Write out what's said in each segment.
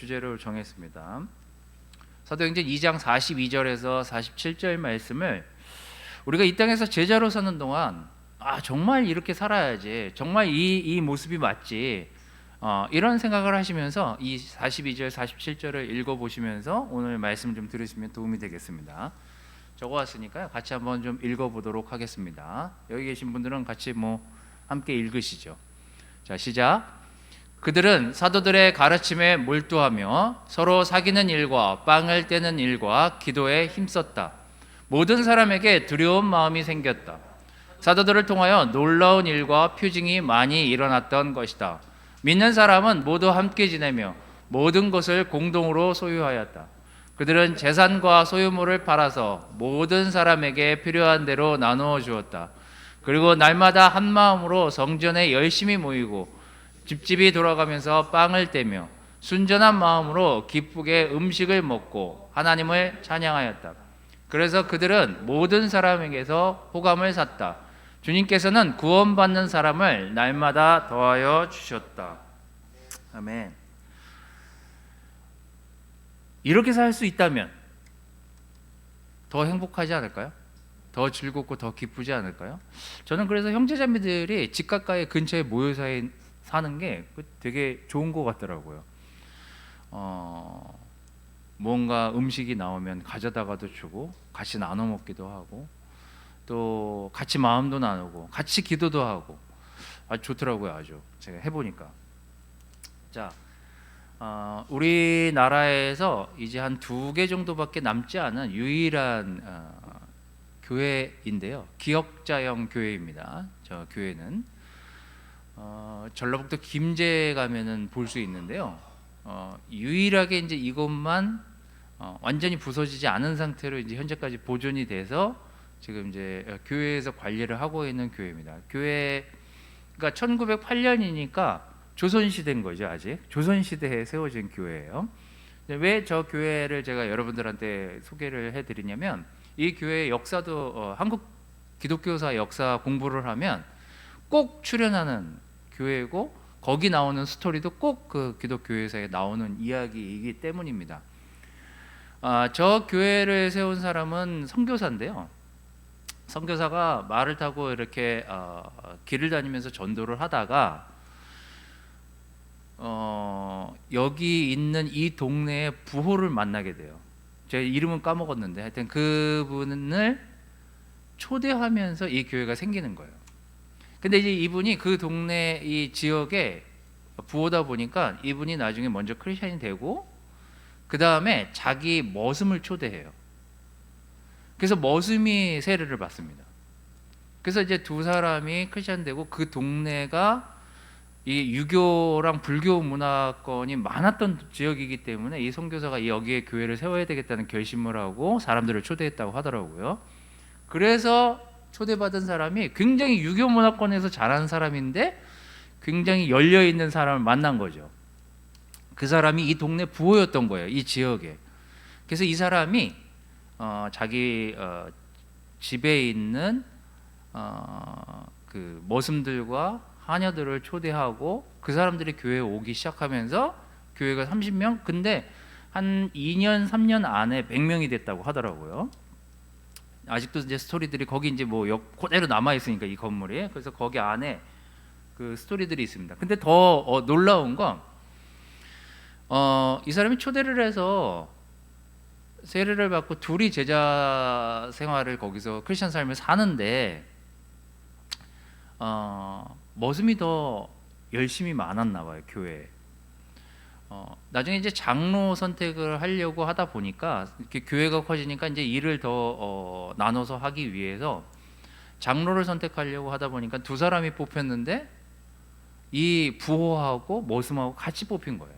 주제로 정했습니다. 사도행전 2장 42절에서 47절 말씀을 우리가 이 땅에서 제자로 사는 동안 아 정말 이렇게 살아야지 정말 이, 이 모습이 맞지 어, 이런 생각을 하시면서 이 42절 47절을 읽어보시면서 오늘 말씀 좀 들으시면 도움이 되겠습니다. 적어왔으니까요 같이 한번 좀 읽어보도록 하겠습니다. 여기 계신 분들은 같이 뭐 함께 읽으시죠. 자 시작. 그들은 사도들의 가르침에 몰두하며 서로 사귀는 일과 빵을 떼는 일과 기도에 힘썼다. 모든 사람에게 두려운 마음이 생겼다. 사도들을 통하여 놀라운 일과 표징이 많이 일어났던 것이다. 믿는 사람은 모두 함께 지내며 모든 것을 공동으로 소유하였다. 그들은 재산과 소유물을 팔아서 모든 사람에게 필요한 대로 나누어 주었다. 그리고 날마다 한 마음으로 성전에 열심히 모이고 집집이 돌아가면서 빵을 떼며 순전한 마음으로 기쁘게 음식을 먹고 하나님을 찬양하였다. 그래서 그들은 모든 사람에게서 호감을 샀다. 주님께서는 구원받는 사람을 날마다 더하여 주셨다. 아멘. 이렇게 살 수 있다면 더 행복하지 않을까요? 더 즐겁고 더 기쁘지 않을까요? 저는 그래서 형제자매들이 집 가까이 근처에 모여 사는 게 되게 좋은 것 같더라고요. 어, 뭔가 음식이 나오면 가져다가도 주고 같이 나눠 먹기도 하고 또 같이 마음도 나누고 같이 기도도 하고 아주 좋더라고요 아주. 제가 해보니까. 자 어, 우리나라에서 이제 한 두 개 정도밖에 남지 않은 유일한 어, 교회인데요. 기억자형 교회입니다. 저 교회는 어, 전라북도 김제 가면은 볼 수 있는데요 어, 유일하게 이제 이것만 어, 완전히 부서지지 않은 상태로 이제 현재까지 보존이 돼서 지금 이제 교회에서 관리를 하고 있는 교회입니다. 교회가 1908년이니까 조선 시대인 거죠 아직 조선 시대에 세워진 교회예요. 왜 저 교회를 제가 여러분들한테 소개를 해드리냐면 이 교회의 역사도 어, 한국 기독교사 역사 공부를 하면 꼭 출연하는 교회고 거기 나오는 스토리도 꼭 그 기독교회사에 나오는 이야기이기 때문입니다. 아, 저 교회를 세운 사람은 선교사인데요. 선교사가 말을 타고 이렇게 어, 길을 다니면서 전도를 하다가 어, 여기 있는 이 동네의 부호를 만나게 돼요. 제 이름은 까먹었는데 하여튼 그분을 초대하면서 이 교회가 생기는 거예요. 근데 이제 이분이 그 동네 이 지역에 부호다 보니까 이분이 나중에 먼저 크리스천이 되고 그 다음에 자기 머슴을 초대해요. 그래서 머슴이 세례를 받습니다. 그래서 이제 두 사람이 크리스천 되고 그 동네가 이 유교랑 불교 문화권이 많았던 지역이기 때문에 이 선교사가 여기에 교회를 세워야 되겠다는 결심을 하고 사람들을 초대했다고 하더라고요. 그래서 초대받은 사람이 굉장히 유교 문화권에서 자란 사람인데 굉장히 열려 있는 사람을 만난 거죠. 그 사람이 이 동네 부호였던 거예요. 이 지역에. 그래서 이 사람이 어, 자기 어, 집에 있는 어, 그 머슴들과 하녀들을 초대하고 그 사람들이 교회에 오기 시작하면서 교회가 30명 근데 한 2년 3년 안에 100명이 됐다고 하더라고요. 아직도 이제 스토리들이 거기 이제 뭐 그대로 남아 있으니까 이 건물이 그래서 거기 안에 그 스토리들이 있습니다. 근데 더 어, 놀라운 건 어, 이 사람이 초대를 해서 세례를 받고 둘이 제자 생활을 거기서 크리스천 삶을 사는데 어, 머슴이 더 열심히 많았나 봐요 교회에. 어, 나중에 이제 장로 선택을 하려고 하다 보니까 교회가 커지니까 이제 일을 더 어, 나눠서 하기 위해서 장로를 선택하려고 하다 보니까 두 사람이 뽑혔는데 이 부호하고 머슴하고 같이 뽑힌 거예요.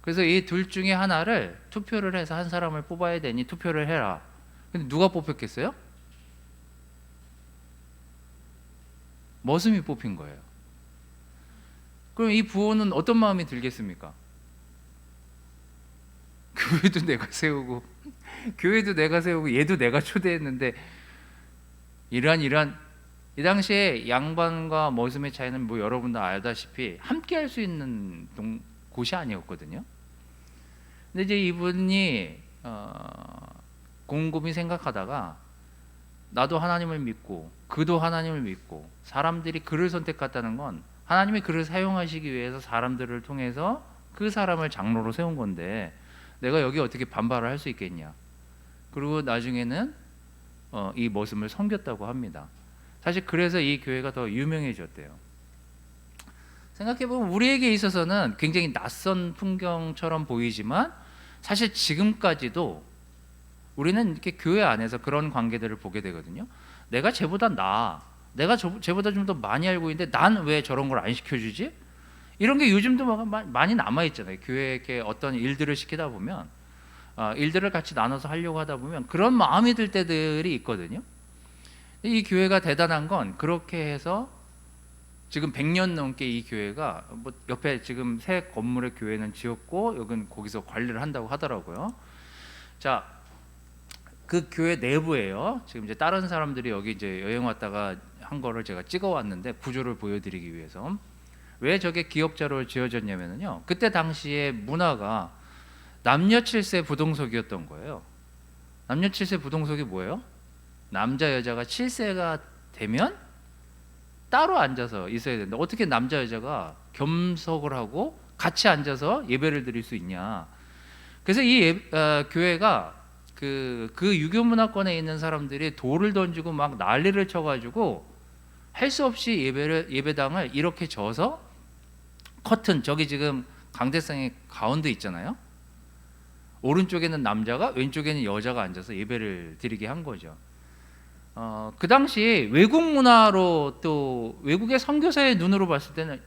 그래서 이 둘 중에 하나를 투표를 해서 한 사람을 뽑아야 되니 투표를 해라. 근데 누가 뽑혔겠어요? 머슴이 뽑힌 거예요. 그럼 이 부호는 어떤 마음이 들겠습니까? 교회도 내가 세우고 교회도 내가 세우고 얘도 내가 초대했는데 이러한 이러한 이 당시에 양반과 머슴의 차이는 뭐 여러분도 알다시피 함께 할 수 있는 동, 곳이 아니었거든요. 근데 이제 이분이 어, 곰곰이 생각하다가 나도 하나님을 믿고 그도 하나님을 믿고 사람들이 그를 선택했다는 건 하나님이 그를 사용하시기 위해서 사람들을 통해서 그 사람을 장로로 세운 건데 내가 여기 어떻게 반발을 할 수 있겠냐. 그리고 나중에는 어, 이 모습을 섬겼다고 합니다. 사실 그래서 이 교회가 더 유명해졌대요. 생각해 보면 우리에게 있어서는 굉장히 낯선 풍경처럼 보이지만 사실 지금까지도 우리는 이렇게 교회 안에서 그런 관계들을 보게 되거든요. 내가 쟤보다 나, 내가 저, 쟤보다 좀 더 많이 알고 있는데 난 왜 저런 걸 안 시켜주지? 이런 게 요즘도 많이 남아 있잖아요. 교회에 어떤 일들을 시키다 보면 어, 일들을 같이 나눠서 하려고 하다 보면 그런 마음이 들 때들이 있거든요. 이 교회가 대단한 건 그렇게 해서 지금 100년 넘게 이 교회가 뭐 옆에 지금 새 건물의 교회는 지었고 여긴 거기서 관리를 한다고 하더라고요. 자, 그 교회 내부에요. 지금 이제 다른 사람들이 여기 이제 여행 왔다가 한 거를 제가 찍어 왔는데 구조를 보여드리기 위해서 왜 저게 기억자로 지어졌냐면요. 그때 당시에 문화가 남녀 7세 부동석이었던 거예요. 남녀 7세 부동석이 뭐예요? 남자 여자가 7세가 되면 따로 앉아서 있어야 된다. 어떻게 남자 여자가 겸석을 하고 같이 앉아서 예배를 드릴 수 있냐? 그래서 이 예- 어, 교회가 그, 그 유교 문화권에 있는 사람들이 돌을 던지고 막 난리를 쳐가지고 할 수 없이 예배를 예배당을 이렇게 져서 커튼 저기 지금 강대상의 가운데 있잖아요. 오른쪽에는 남자가 왼쪽에는 여자가 앉아서 예배를 드리게 한 거죠. 어, 그 당시 외국 문화로 또 외국의 선교사의 눈으로 봤을 때는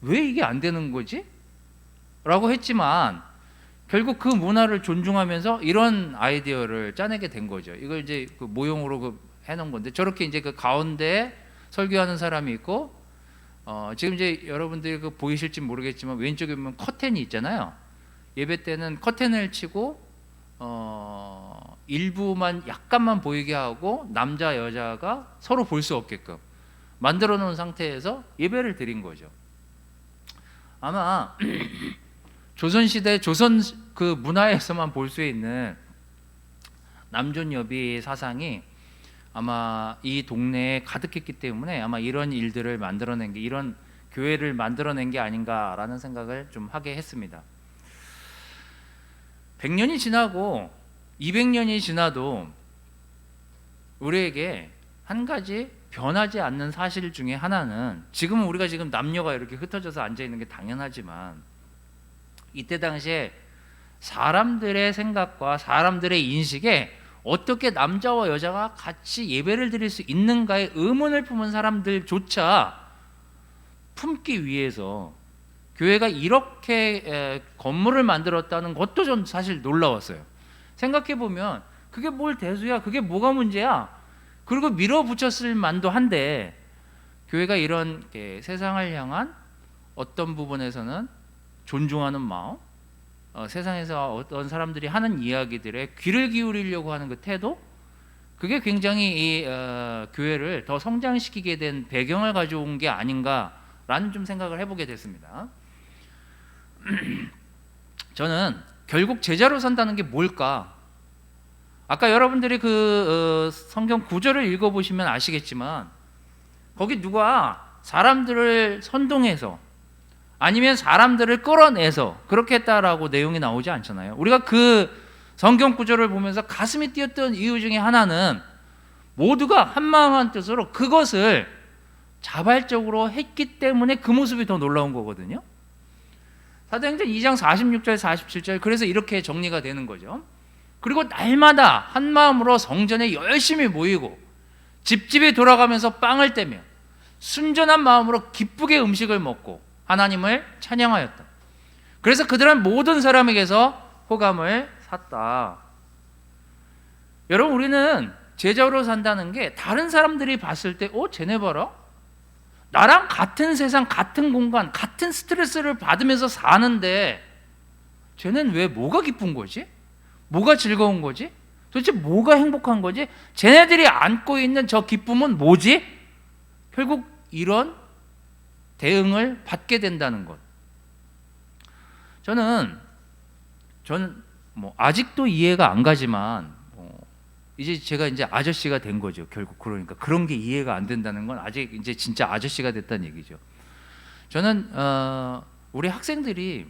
왜 이게 안 되는 거지? 라고 했지만 결국 그 문화를 존중하면서 이런 아이디어를 짜내게 된 거죠. 이걸 이제 그 모형으로 그 해놓은 건데 저렇게 이제 그 가운데 설교하는 사람이 있고 어, 지금 이제 여러분들이 그 보이실지 모르겠지만 왼쪽에 보면 커튼이 있잖아요. 예배 때는 커튼을 치고 어, 일부만 약간만 보이게 하고 남자 여자가 서로 볼 수 없게끔 만들어 놓은 상태에서 예배를 드린 거죠. 아마 조선 시대 조선 그 문화에서만 볼 수 있는 남존 여비 사상이 아마 이 동네에 가득했기 때문에 아마 이런 일들을 만들어낸 게 이런 교회를 만들어낸 게 아닌가라는 생각을 좀 하게 했습니다. 100년이 지나고 200년이 지나도 우리에게 한 가지 변하지 않는 사실 중에 하나는 지금은 우리가 지금 남녀가 이렇게 흩어져서 앉아 있는 게 당연하지만 이때 당시에 사람들의 생각과 사람들의 인식에 어떻게 남자와 여자가 같이 예배를 드릴 수 있는가에 의문을 품은 사람들조차 품기 위해서 교회가 이렇게 에, 건물을 만들었다는 것도 좀 사실 놀라웠어요. 생각해 보면 그게 뭘 대수야? 그게 뭐가 문제야? 그리고 밀어붙였을 만도 한데 교회가 이런 예, 세상을 향한 어떤 부분에서는 존중하는 마음, 어, 세상에서 어떤 사람들이 하는 이야기들에 귀를 기울이려고 하는 그 태도, 그게 굉장히 이 어, 교회를 더 성장시키게 된 배경을 가져온 게 아닌가라는 좀 생각을 해보게 됐습니다. 저는 결국 제자로 산다는 게 뭘까? 아까 여러분들이 그 어, 성경 구절을 읽어보시면 아시겠지만 거기 누가 사람들을 선동해서 아니면 사람들을 끌어내서 그렇게 했다라고 내용이 나오지 않잖아요. 우리가 그 성경 구절을 보면서 가슴이 뛰었던 이유 중에 하나는 모두가 한마음 한 뜻으로 그것을 자발적으로 했기 때문에 그 모습이 더 놀라운 거거든요. 사도행전 2장 46절 47절 그래서 이렇게 정리가 되는 거죠. 그리고 날마다 한 마음으로 성전에 열심히 모이고 집집에 돌아가면서 빵을 떼며 순전한 마음으로 기쁘게 음식을 먹고 하나님을 찬양하였다. 그래서 그들은 모든 사람에게서 호감을 샀다. 여러분 우리는 제자로 산다는 게 다른 사람들이 봤을 때, 어, 쟤네 봐라. 나랑 같은 세상, 같은 공간, 같은 스트레스를 받으면서 사는데, 쟤는 왜 뭐가 기쁜 거지? 뭐가 즐거운 거지? 도대체 뭐가 행복한 거지? 쟤네들이 안고 있는 저 기쁨은 뭐지? 결국 이런 대응을 받게 된다는 것. 저는 저는 뭐 아직도 이해가 안 가지만 뭐 이제 제가 이제 아저씨가 된 거죠. 결국 그러니까 그런 게 이해가 안 된다는 건 아직 이제 진짜 아저씨가 됐다는 얘기죠. 저는 어, 우리 학생들이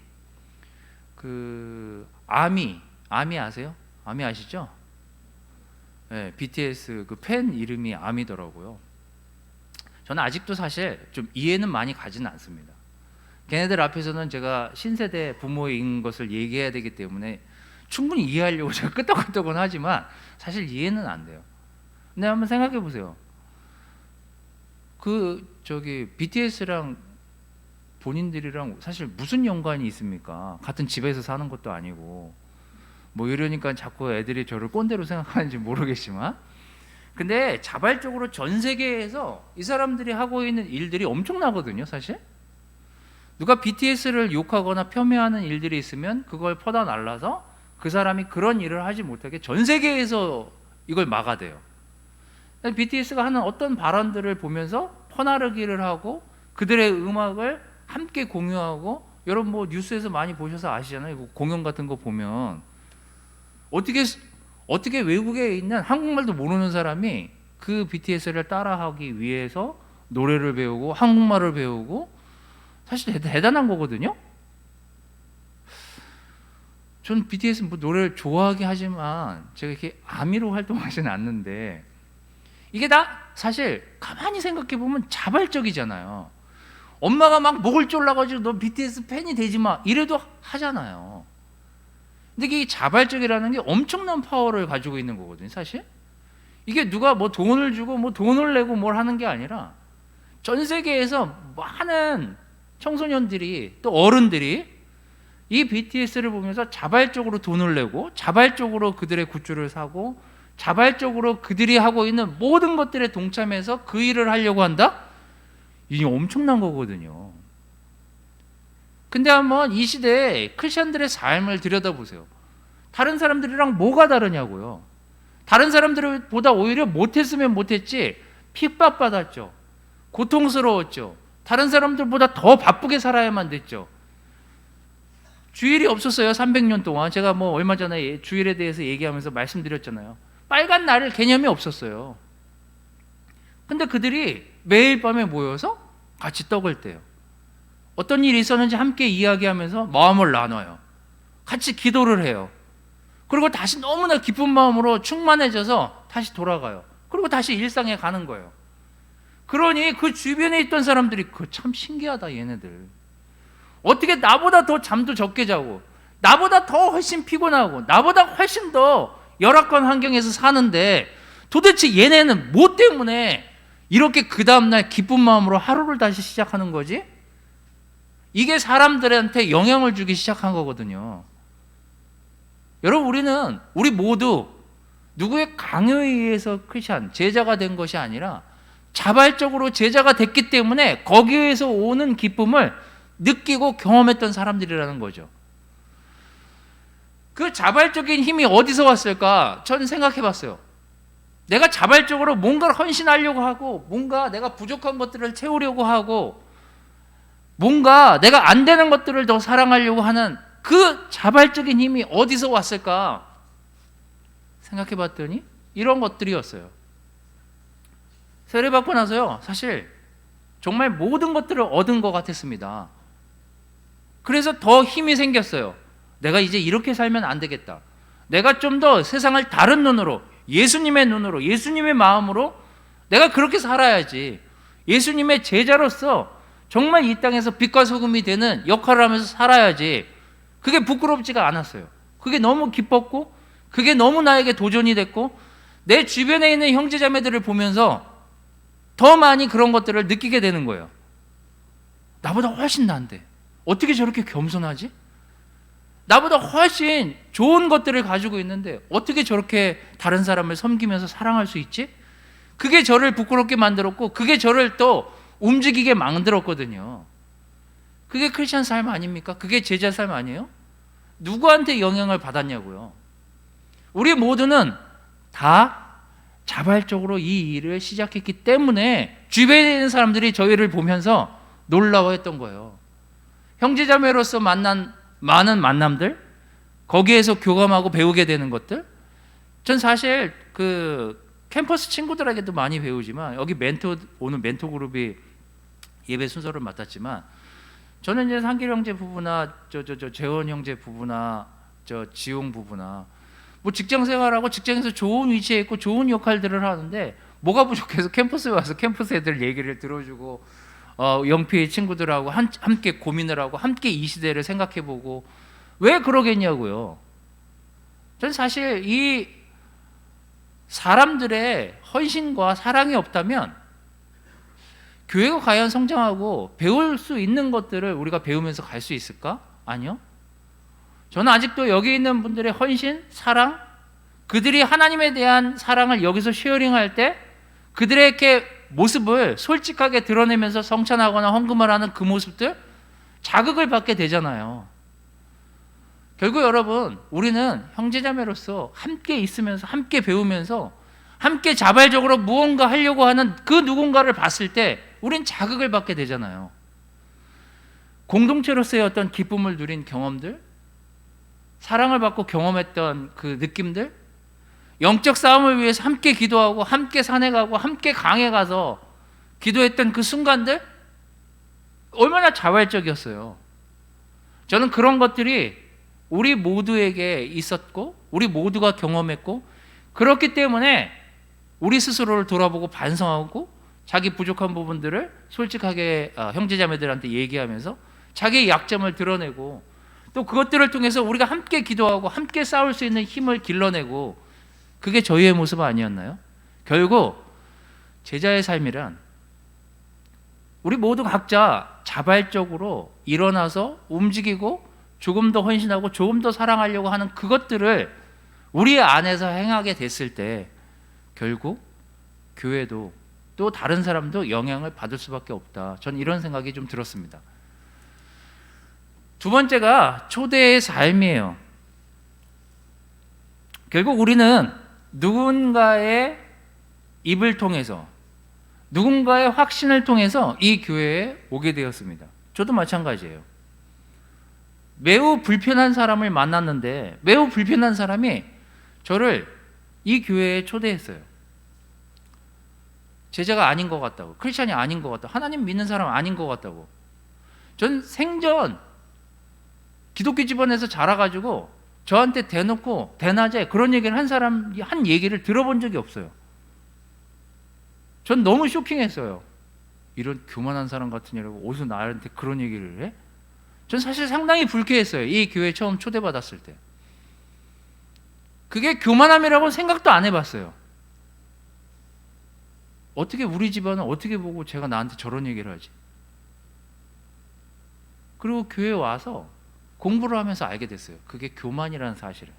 그 아미 아미 아세요? 아미 아시죠? 네, BTS 그 팬 이름이 아미더라고요. 저는 아직도 사실 좀 이해는 많이 가지는 않습니다. 걔네들 앞에서는 제가 신세대 부모인 것을 얘기해야 되기 때문에 충분히 이해하려고 제가 끄떡끄떡은 하지만 사실 이해는 안 돼요. 근데 한번 생각해 보세요. 그 저기 BTS랑 본인들이랑 사실 무슨 연관이 있습니까? 같은 집에서 사는 것도 아니고 뭐 이러니까 자꾸 애들이 저를 꼰대로 생각하는지 모르겠지만 근데 자발적으로 전 세계에서 이 사람들이 하고 있는 일들이 엄청나거든요, 사실. 누가 BTS를 욕하거나 폄훼하는 일들이 있으면 그걸 퍼다 날라서 그 사람이 그런 일을 하지 못하게 전 세계에서 이걸 막아대요. BTS가 하는 어떤 발언들을 보면서 퍼나르기를 하고 그들의 음악을 함께 공유하고 여러분 뭐 뉴스에서 많이 보셔서 아시잖아요. 그 공연 같은 거 보면 어떻게 어떻게 외국에 있는 한국말도 모르는 사람이 그 BTS를 따라하기 위해서 노래를 배우고 한국말을 배우고 사실 대- 대단한 거거든요. 저는 BTS 뭐 노래를 좋아하긴 하지만 제가 이렇게 아미로 활동하지는 않는데 이게 다 사실 가만히 생각해 보면 자발적이잖아요. 엄마가 막 목을 졸라가지고 너 BTS 팬이 되지 마 이래도 하잖아요. 근데 이게 자발적이라는 게 엄청난 파워를 가지고 있는 거거든요, 사실. 이게 누가 뭐 돈을 주고 뭐 돈을 내고 뭘 하는 게 아니라 전 세계에서 많은 청소년들이 또 어른들이 이 BTS를 보면서 자발적으로 돈을 내고 자발적으로 그들의 굿즈를 사고 자발적으로 그들이 하고 있는 모든 것들에 동참해서 그 일을 하려고 한다? 이게 엄청난 거거든요. 근데 한번 이 시대에 크리스천들의 삶을 들여다보세요. 다른 사람들이랑 뭐가 다르냐고요. 다른 사람들보다 오히려 못했으면 못했지 핍박받았죠. 고통스러웠죠. 다른 사람들보다 더 바쁘게 살아야만 됐죠. 주일이 없었어요. 300년 동안. 제가 뭐 얼마 전에 주일에 대해서 얘기하면서 말씀드렸잖아요. 빨간 날을 개념이 없었어요. 근데 그들이 매일 밤에 모여서 같이 떡을 떼요. 어떤 일이 있었는지 함께 이야기하면서 마음을 나눠요. 같이 기도를 해요. 그리고 다시 너무나 기쁜 마음으로 충만해져서 다시 돌아가요. 그리고 다시 일상에 가는 거예요. 그러니 그 주변에 있던 사람들이 그 참 신기하다 얘네들. 어떻게 나보다 더 잠도 적게 자고 나보다 더 훨씬 피곤하고 나보다 훨씬 더 열악한 환경에서 사는데 도대체 얘네는 뭐 때문에 이렇게 그 다음날 기쁜 마음으로 하루를 다시 시작하는 거지? 이게 사람들한테 영향을 주기 시작한 거거든요. 여러분 우리는 우리 모두 누구의 강요에 의해서 크리스천 제자가 된 것이 아니라 자발적으로 제자가 됐기 때문에 거기에서 오는 기쁨을 느끼고 경험했던 사람들이라는 거죠. 그 자발적인 힘이 어디서 왔을까? 저는 생각해 봤어요. 내가 자발적으로 뭔가를 헌신하려고 하고 뭔가 내가 부족한 것들을 채우려고 하고 뭔가 내가 안 되는 것들을 더 사랑하려고 하는 그 자발적인 힘이 어디서 왔을까? 생각해 봤더니 이런 것들이었어요. 세례 받고 나서요, 사실 정말 모든 것들을 얻은 것 같았습니다. 그래서 더 힘이 생겼어요. 내가 이제 이렇게 살면 안 되겠다. 내가 좀 더 세상을 다른 눈으로, 예수님의 눈으로, 예수님의 마음으로 내가 그렇게 살아야지. 예수님의 제자로서 정말 이 땅에서 빛과 소금이 되는 역할을 하면서 살아야지. 그게 부끄럽지가 않았어요. 그게 너무 기뻤고, 그게 너무 나에게 도전이 됐고, 내 주변에 있는 형제자매들을 보면서 더 많이 그런 것들을 느끼게 되는 거예요. 나보다 훨씬 나은데. 어떻게 저렇게 겸손하지? 나보다 훨씬 좋은 것들을 가지고 있는데 어떻게 저렇게 다른 사람을 섬기면서 사랑할 수 있지? 그게 저를 부끄럽게 만들었고 그게 저를 또 움직이게 만들었거든요. 그게 크리스천 삶 아닙니까? 그게 제자 삶 아니에요? 누구한테 영향을 받았냐고요. 우리 모두는 다 자발적으로 이 일을 시작했기 때문에 주변에 있는 사람들이 저희를 보면서 놀라워했던 거예요. 형제자매로서 만난 많은 만남들, 거기에서 교감하고 배우게 되는 것들. 전 사실 그 캠퍼스 친구들에게도 많이 배우지만 여기 멘토 오늘 멘토 그룹이 예배 순서를 맡았지만 저는 이제 상길 형제 부부나 저 저 저 재원 형제 부부나 저 지용 부부나 뭐 직장 생활하고 직장에서 좋은 위치에 있고 좋은 역할들을 하는데 뭐가 부족해서 캠퍼스에 와서 캠퍼스 애들 얘기를 들어주고 어, 영피의 친구들하고 한, 함께 고민을 하고 함께 이 시대를 생각해보고 왜 그러겠냐고요. 전 사실 이 사람들의 헌신과 사랑이 없다면 교회가 과연 성장하고 배울 수 있는 것들을 우리가 배우면서 갈 수 있을까? 아니요. 저는 아직도 여기 있는 분들의 헌신, 사랑, 그들이 하나님에 대한 사랑을 여기서 쉐어링할 때 그들의 모습을 솔직하게 드러내면서 성찬하거나 헌금을 하는 그 모습들 자극을 받게 되잖아요. 결국 여러분, 우리는 형제자매로서 함께 있으면서 함께 배우면서 함께 자발적으로 무언가 하려고 하는 그 누군가를 봤을 때 우린 자극을 받게 되잖아요. 공동체로서의 어떤 기쁨을 누린 경험들, 사랑을 받고 경험했던 그 느낌들, 영적 싸움을 위해서 함께 기도하고 함께 산에 가고 함께 강에 가서 기도했던 그 순간들 얼마나 자발적이었어요. 저는 그런 것들이 우리 모두에게 있었고 우리 모두가 경험했고 그렇기 때문에 우리 스스로를 돌아보고 반성하고 자기 부족한 부분들을 솔직하게 어, 형제자매들한테 얘기하면서 자기의 약점을 드러내고 또 그것들을 통해서 우리가 함께 기도하고 함께 싸울 수 있는 힘을 길러내고 그게 저희의 모습 아니었나요? 결국 제자의 삶이란 우리 모두 각자 자발적으로 일어나서 움직이고 조금 더 헌신하고 조금 더 사랑하려고 하는 그것들을 우리 안에서 행하게 됐을 때 결국 교회도 또 다른 사람도 영향을 받을 수밖에 없다. 전 이런 생각이 좀 들었습니다. 두 번째가 초대의 삶이에요. 결국 우리는 누군가의 입을 통해서 누군가의 확신을 통해서 이 교회에 오게 되었습니다. 저도 마찬가지예요. 매우 불편한 사람을 만났는데 매우 불편한 사람이 저를 이 교회에 초대했어요. 제자가 아닌 것 같다고, 크리스천이 아닌 것 같다고, 하나님 믿는 사람 아닌 것 같다고. 전 생전 기독교 집안에서 자라가지고 저한테 대놓고 대낮에 그런 얘기를 한 사람이 한 얘기를 들어본 적이 없어요. 전 너무 쇼킹했어요. 이런 교만한 사람 같은 이라고 어디서 나한테 그런 얘기를 해? 전 사실 상당히 불쾌했어요. 이 교회 처음 초대받았을 때. 그게 교만함이라고 생각도 안 해봤어요. 어떻게 우리 집안은 어떻게 보고 제가 나한테 저런 얘기를 하지? 그리고 교회 와서 공부를 하면서 알게 됐어요. 그게 교만이라는 사실을.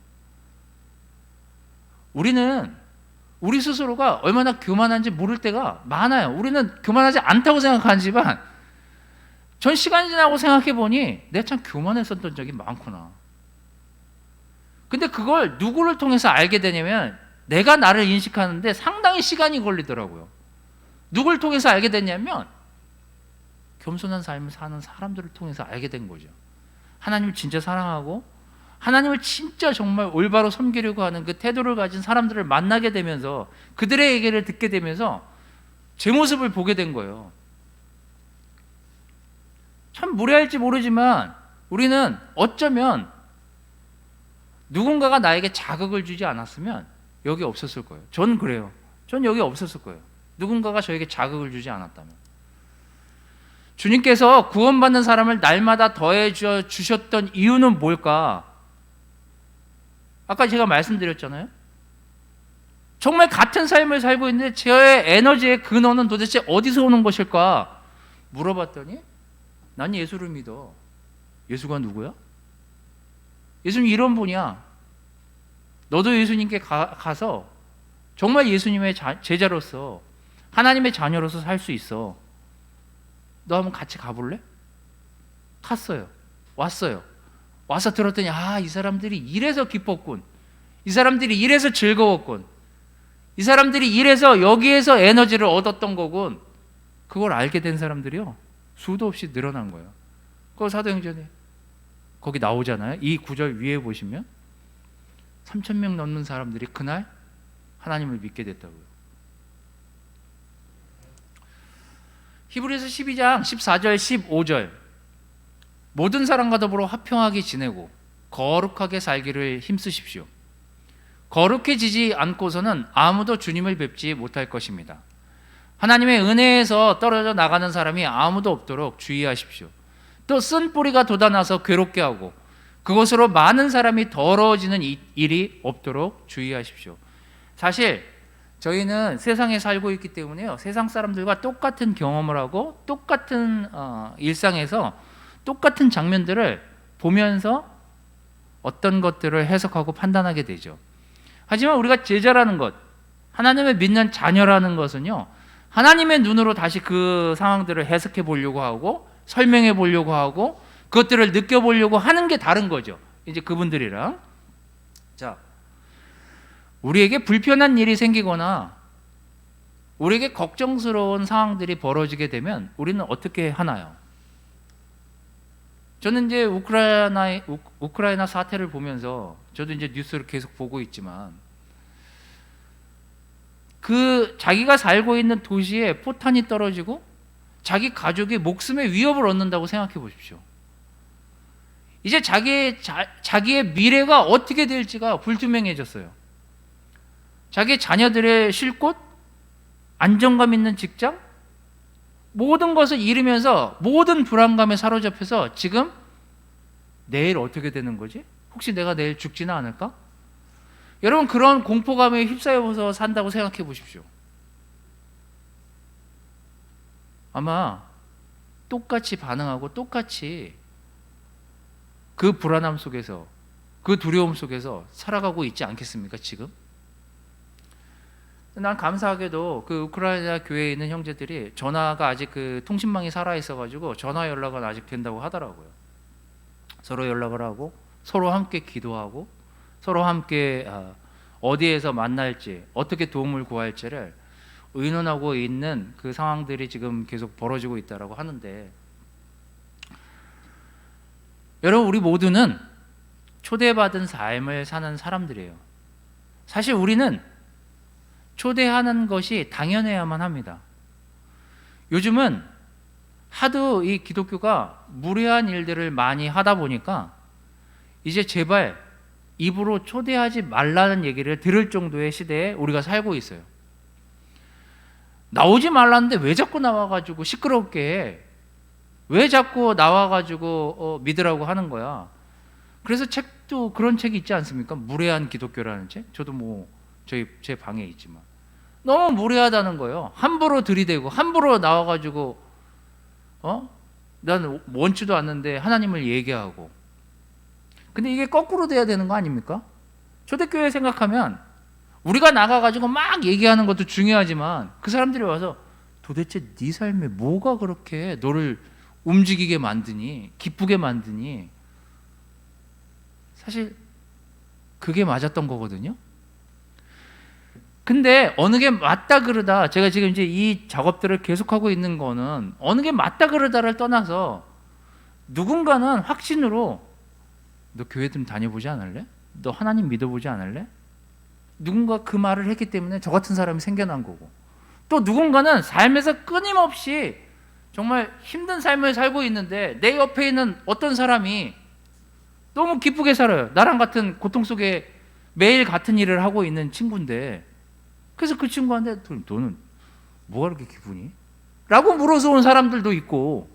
우리는 우리 스스로가 얼마나 교만한지 모를 때가 많아요. 우리는 교만하지 않다고 생각하지만 전 시간이 지나고 생각해 보니 내가 참 교만했었던 적이 많구나. 근데 그걸 누구를 통해서 알게 되냐면 내가 나를 인식하는데 상당히 시간이 걸리더라고요. 누굴 통해서 알게 됐냐면 겸손한 삶을 사는 사람들을 통해서 알게 된 거죠. 하나님을 진짜 사랑하고 하나님을 진짜 정말 올바로 섬기려고 하는 그 태도를 가진 사람들을 만나게 되면서 그들의 얘기를 듣게 되면서 제 모습을 보게 된 거예요. 참 무례할지 모르지만 우리는 어쩌면 누군가가 나에게 자극을 주지 않았으면 여기 없었을 거예요. 전 그래요. 전 여기 없었을 거예요. 누군가가 저에게 자극을 주지 않았다면. 주님께서 구원받는 사람을 날마다 더해 주셨던 이유는 뭘까? 아까 제가 말씀드렸잖아요. 정말 같은 삶을 살고 있는데 저의 에너지의 근원은 도대체 어디서 오는 것일까? 물어봤더니 난 예수를 믿어. 예수가 누구야? 예수님 이런 분이야. 너도 예수님께 가, 서 정말 예수님의 자, 제자로서 하나님의 자녀로서 살 수 있어. 너 한번 같이 가볼래? 갔어요. 왔어요. 와서 들었더니 아, 이 사람들이 이래서 기뻤군. 이 사람들이 이래서 즐거웠군. 이 사람들이 이래서 여기에서 에너지를 얻었던 거군. 그걸 알게 된 사람들이요. 수도 없이 늘어난 거예요. 그거 사도행전에 거기 나오잖아요. 이 구절 위에 보시면 3천 명 넘는 사람들이 그날 하나님을 믿게 됐다고요. 히브리서 12장 14절 15절 모든 사람과 더불어 화평하게 지내고 거룩하게 살기를 힘쓰십시오. 거룩해지지 않고서는 아무도 주님을 뵙지 못할 것입니다. 하나님의 은혜에서 떨어져 나가는 사람이 아무도 없도록 주의하십시오. 또 쓴 뿌리가 돋아나서 괴롭게 하고 그것으로 많은 사람이 더러워지는 이- 일이 없도록 주의하십시오. 사실 저희는 세상에 살고 있기 때문에요. 세상 사람들과 똑같은 경험을 하고 똑같은 어, 일상에서 똑같은 장면들을 보면서 어떤 것들을 해석하고 판단하게 되죠. 하지만 우리가 제자라는 것, 하나님을 믿는 자녀라는 것은요. 하나님의 눈으로 다시 그 상황들을 해석해 보려고 하고 설명해 보려고 하고 그것들을 느껴 보려고 하는 게 다른 거죠. 이제 그분들이랑 자 우리에게 불편한 일이 생기거나 우리에게 걱정스러운 상황들이 벌어지게 되면 우리는 어떻게 하나요? 저는 이제 우크라이나 우, 우크라이나 사태를 보면서 저도 이제 뉴스를 계속 보고 있지만 그 자기가 살고 있는 도시에 포탄이 떨어지고 자기 가족이 목숨의 위협을 얻는다고 생각해 보십시오. 이제 자기의 자, 자기의 미래가 어떻게 될지가 불투명해졌어요. 자기 자녀들의 쉴 곳, 안정감 있는 직장, 모든 것을 잃으면서 모든 불안감에 사로잡혀서 지금 내일 어떻게 되는 거지? 혹시 내가 내일 죽지는 않을까? 여러분 그런 공포감에 휩싸여서 산다고 생각해 보십시오. 아마 똑같이 반응하고 똑같이 그 불안함 속에서 그 두려움 속에서 살아가고 있지 않겠습니까 지금? 난 감사하게도 그 우크라이나 교회에 있는 형제들이 전화가 아직 그 통신망이 살아 있어 가지고 전화 연락은 아직 된다고 하더라고요. 서로 연락을 하고 서로 함께 기도하고 서로 함께 아, 어디에서 만날지 어떻게 도움을 구할지를 의논하고 있는 그 상황들이 지금 계속 벌어지고 있다라고 하는데 여러분 우리 모두는 초대받은 삶을 사는 사람들이에요. 사실 우리는 초대하는 것이 당연해야만 합니다. 요즘은 하도 이 기독교가 무례한 일들을 많이 하다 보니까 이제 제발 입으로 초대하지 말라는 얘기를 들을 정도의 시대에 우리가 살고 있어요. 나오지 말라는데 왜 자꾸 나와가지고 시끄럽게 해? 왜 자꾸 나와가지고 어, 믿으라고 하는 거야? 그래서 책도 그런 책이 있지 않습니까? 무례한 기독교라는 책. 저도 뭐 저희 제 방에 있지만 너무 무례하다는 거예요. 함부로 들이대고 함부로 나와가지고 어? 난 원치도 않는데 하나님을 얘기하고. 근데 이게 거꾸로 돼야 되는 거 아닙니까? 초대교회 생각하면 우리가 나가가지고 막 얘기하는 것도 중요하지만 그 사람들이 와서 도대체 네 삶에 뭐가 그렇게 너를 움직이게 만드니 기쁘게 만드니 사실 그게 맞았던 거거든요. 근데 어느 게 맞다 그러다 제가 지금 이제 이 작업들을 계속하고 있는 거는 어느 게 맞다 그러다를 떠나서 누군가는 확신으로 너 교회 좀 다녀보지 않을래? 너 하나님 믿어보지 않을래? 누군가 그 말을 했기 때문에 저 같은 사람이 생겨난 거고 또 누군가는 삶에서 끊임없이 정말 힘든 삶을 살고 있는데 내 옆에 있는 어떤 사람이 너무 기쁘게 살아요. 나랑 같은 고통 속에 매일 같은 일을 하고 있는 친구인데 그래서 그 친구한테 너는 뭐가 그렇게 기분이? 라고 물어서 온 사람들도 있고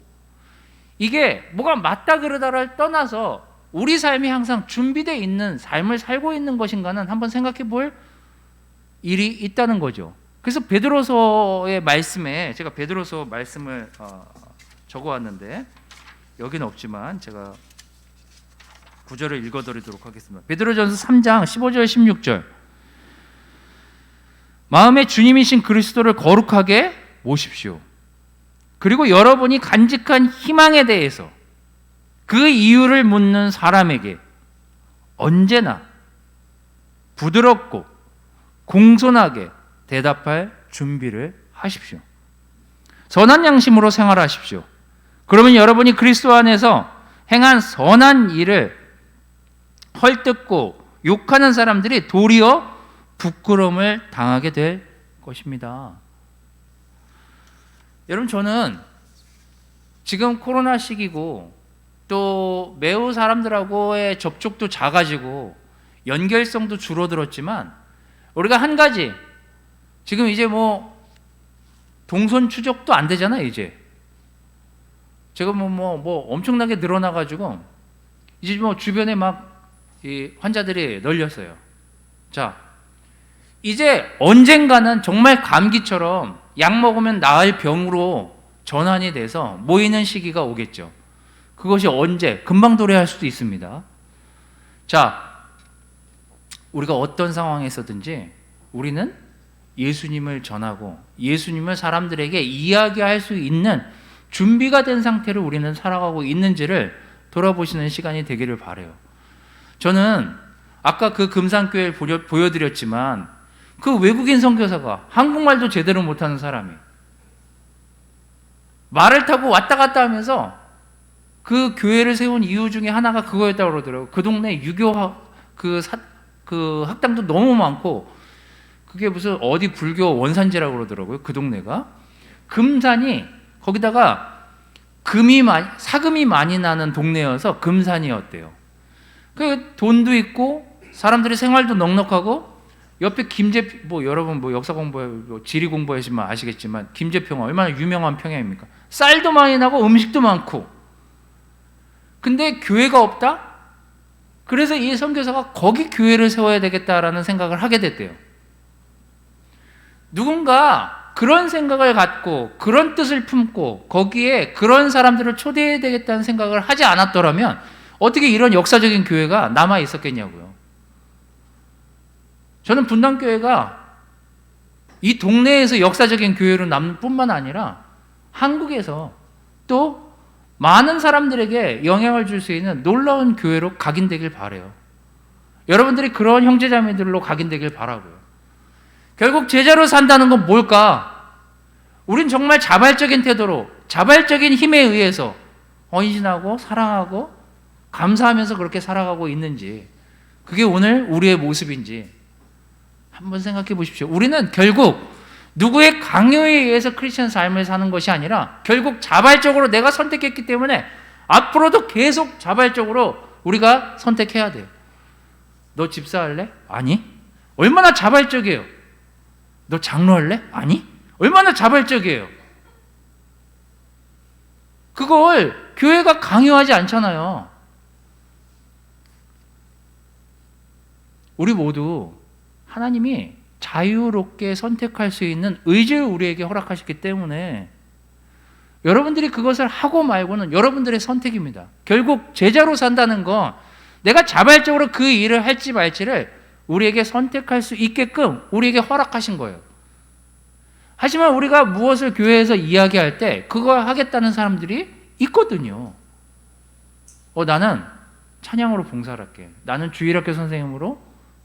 이게 뭐가 맞다 그러다를 떠나서 우리 삶이 항상 준비되어 있는 삶을 살고 있는 것인가는 한번 생각해 볼 일이 있다는 거죠. 그래서 베드로서의 말씀에 제가 베드로서 말씀을 어, 적어왔는데 여기는 없지만 제가 구절을 읽어드리도록 하겠습니다. 베드로전서 3장 15절 16절 마음에 주님이신 그리스도를 거룩하게 모십시오. 그리고 여러분이 간직한 희망에 대해서 그 이유를 묻는 사람에게 언제나 부드럽고 공손하게 대답할 준비를 하십시오. 선한 양심으로 생활하십시오. 그러면 여러분이 그리스도 안에서 행한 선한 일을 헐뜯고 욕하는 사람들이 도리어 부끄러움을 당하게 될 것입니다. 여러분 저는 지금 코로나 시기고 또 매우 사람들하고의 접촉도 작아지고 연결성도 줄어들었지만 우리가 한 가지 지금 이제 뭐 동선 추적도 안 되잖아요 이제 제가 뭐뭐 뭐 엄청나게 늘어나 가지고 이제 뭐 주변에 막 이 환자들이 널렸어요. 자 이제 언젠가는 정말 감기처럼 약 먹으면 나을 병으로 전환이 돼서 모이는 시기가 오겠죠. 그것이 언제 금방 도래할 수도 있습니다. 자 우리가 어떤 상황에서든지 우리는 예수님을 전하고 예수님을 사람들에게 이야기할 수 있는 준비가 된 상태로 우리는 살아가고 있는지를 돌아보시는 시간이 되기를 바래요. 저는 아까 그 금산교회를 보여- 보여드렸지만 그 외국인 선교사가 한국말도 제대로 못하는 사람이 말을 타고 왔다 갔다 하면서 그 교회를 세운 이유 중에 하나가 그거였다고 그러더라고요. 그 동네 유교 학, 그, 사, 그 학당도 너무 많고 그게 무슨 어디 불교 원산지라고 그러더라고요. 그 동네가. 금산이 거기다가 금이 많이, 사금이 많이 나는 동네여서 금산이었대요. 그 돈도 있고 사람들이 생활도 넉넉하고 옆에 김제 뭐 여러분 뭐 역사 공부 뭐 지리 공부하시면 아시겠지만 김제평화 얼마나 유명한 평야입니까? 쌀도 많이 나고 음식도 많고 근데 교회가 없다? 그래서 이 선교사가 거기 교회를 세워야 되겠다라는 생각을 하게 됐대요. 누군가 그런 생각을 갖고 그런 뜻을 품고 거기에 그런 사람들을 초대해야 되겠다는 생각을 하지 않았더라면 어떻게 이런 역사적인 교회가 남아 있었겠냐고요. 저는 분당교회가 이 동네에서 역사적인 교회로 남는 뿐만 아니라 한국에서 또 많은 사람들에게 영향을 줄 수 있는 놀라운 교회로 각인되길 바래요. 여러분들이 그런 형제자매들로 각인되길 바라고요. 결국 제자로 산다는 건 뭘까? 우린 정말 자발적인 태도로, 자발적인 힘에 의해서 헌신하고 사랑하고 감사하면서 그렇게 살아가고 있는지, 그게 오늘 우리의 모습인지 한번 생각해 보십시오. 우리는 결국 누구의 강요에 의해서 크리스천 삶을 사는 것이 아니라 결국 자발적으로 내가 선택했기 때문에 앞으로도 계속 자발적으로 우리가 선택해야 돼요. 너 집사할래? 아니. 얼마나 자발적이에요. 너 장로할래? 아니. 얼마나 자발적이에요. 그걸 교회가 강요하지 않잖아요. 우리 모두 하나님이 자유롭게 선택할 수 있는 의지를 우리에게 허락하셨기 때문에 여러분들이 그것을 하고 말고는 여러분들의 선택입니다. 결국 제자로 산다는 건 내가 자발적으로 그 일을 할지 말지를 우리에게 선택할 수 있게끔 우리에게 허락하신 거예요. 하지만 우리가 무엇을 교회에서 이야기할 때 그걸 하겠다는 사람들이 있거든요. 어, 나는 찬양으로 봉사를 할게. 나는 주일학교 선생님으로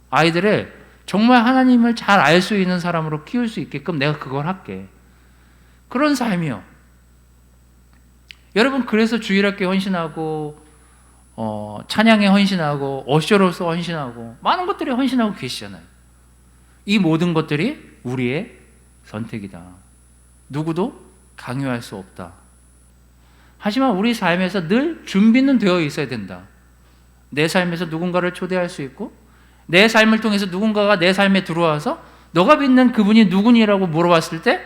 아이들을 정말 하나님을 잘 알 수 있는 사람으로 키울 수 있게끔 내가 그걸 할게. 그런 삶이요. 여러분 그래서 주일학교 헌신하고 어, 찬양에 헌신하고 어셔로서 헌신하고 많은 것들이 헌신하고 계시잖아요. 이 모든 것들이 우리의 선택이다. 누구도 강요할 수 없다. 하지만 우리 삶에서 늘 준비는 되어 있어야 된다. 내 삶에서 누군가를 초대할 수 있고 내 삶을 통해서 누군가가 내 삶에 들어와서 너가 믿는 그분이 누구니라고 물어봤을 때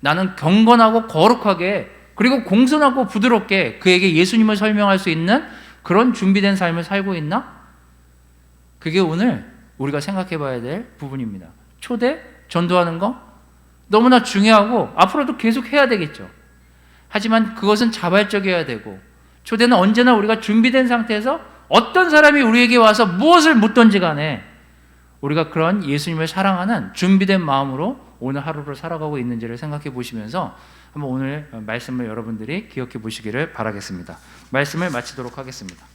나는 경건하고 거룩하게 그리고 공손하고 부드럽게 그에게 예수님을 설명할 수 있는 그런 준비된 삶을 살고 있나? 그게 오늘 우리가 생각해 봐야 될 부분입니다. 초대, 전도하는 거 너무나 중요하고 앞으로도 계속 해야 되겠죠. 하지만 그것은 자발적이어야 되고 초대는 언제나 우리가 준비된 상태에서 어떤 사람이 우리에게 와서 무엇을 묻던지 간에 우리가 그런 예수님을 사랑하는 준비된 마음으로 오늘 하루를 살아가고 있는지를 생각해 보시면서 한번 오늘 말씀을 여러분들이 기억해 보시기를 바라겠습니다. 말씀을 마치도록 하겠습니다.